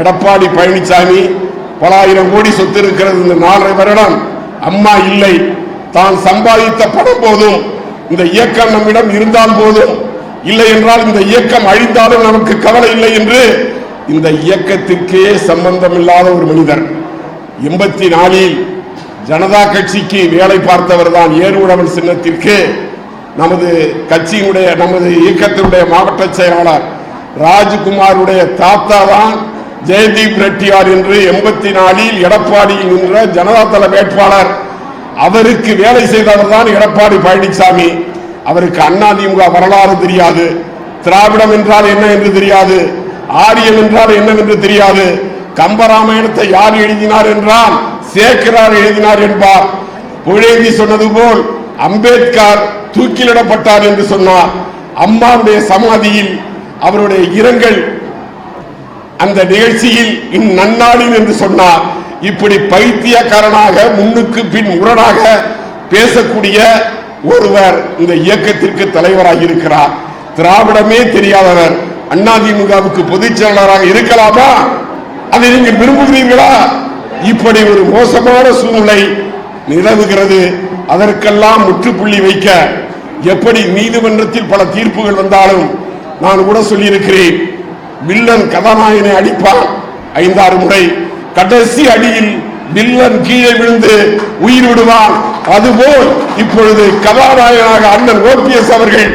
எடப்பாடி பழனிசாமி பல ஆயிரம் கோடி சொத்து இருக்கிறது இந்த நாலரை வருடம். அம்மா இல்லை. தான் சம்பாதித்த பணம் போதும். இந்த இயக்கம் நம்மிடம் இருந்தால் போதும். இல்லை என்றால் இந்த இயக்கம் அழிந்தாலும் நமக்கு கவலை இல்லை என்று இந்த இயக்கத்திற்கே சம்பந்தம் இல்லாத ஒரு மனிதர். எண்பத்தி நாலில் ஜனதா கட்சிக்கு வேலை பார்த்தவர் தான் ஏறுவுடவன் சின்னத்திற்கு நமது கட்சியினுடைய நமது இயக்கத்தினுடைய மாவட்ட செயலாளர் ராஜ்குமாருடைய தாத்தா தான் ஜெயதீப் ரெட்டியார் என்று எண்பத்தி நாலில் எடப்பாடியில் நின்ற ஜனதாதள வேட்பாளர். அவருக்கு வேலை செய்தவர் தான் எடப்பாடி பழனிசாமி அவருக்கு அதிமுக வரலாறு தெரியாது. திராவிடம் என்றால் என்ன என்று தெரியாது. ஆரியம் என்றால் என்னவென்று தெரியாது. கம்பராமாயணத்தை யார் எழுதினார் என்றால் சேக்கரார் எழுதினார் என்பார். புழேந்தி சொன்னது போல் அம்பேத்கர் தூக்கிலிடப்பட்டார் என்று சொன்னார். அம்மாவுடைய சமாதியில் அவருடைய இரங்கல் அந்த நிகழ்ச்சியில் இந்நன்னாளில் என்று சொன்னார் இப்படி பைத்தியக்காரனாக முன்னுக்கு பின் முரணாக பேசக்கூடிய ஒருவர் இந்த இயக்கத்திற்கு தலைவராக இருக்கிறார். திராவிடமே தெரியாதவர் அதிமுகவுக்கு பொதுச் செயலாளராக இருக்கலாமா? அதை நீங்கள் விரும்புகிறீர்களா? இப்படி ஒரு மோசமான சூழ்நிலை நிலவுகிறது. அதற்கெல்லாம் முற்றுப்புள்ளி வைக்க எப்படி நீதிமன்றத்தில் பல தீர்ப்புகள் வந்தாலும் நான் கூட சொல்லியிருக்கிறேன் வில்லன் கதாநாயகனை அடிப்பான் ஐந்தாறு முறை கடைசி அடியில் வில்லன் கீழே விழுந்து உயிர் விடுவான் அதுபோல் இப்பொழுது கதாநாயகனாக அண்ணன் ஓபிஎஸ் அவர்கள்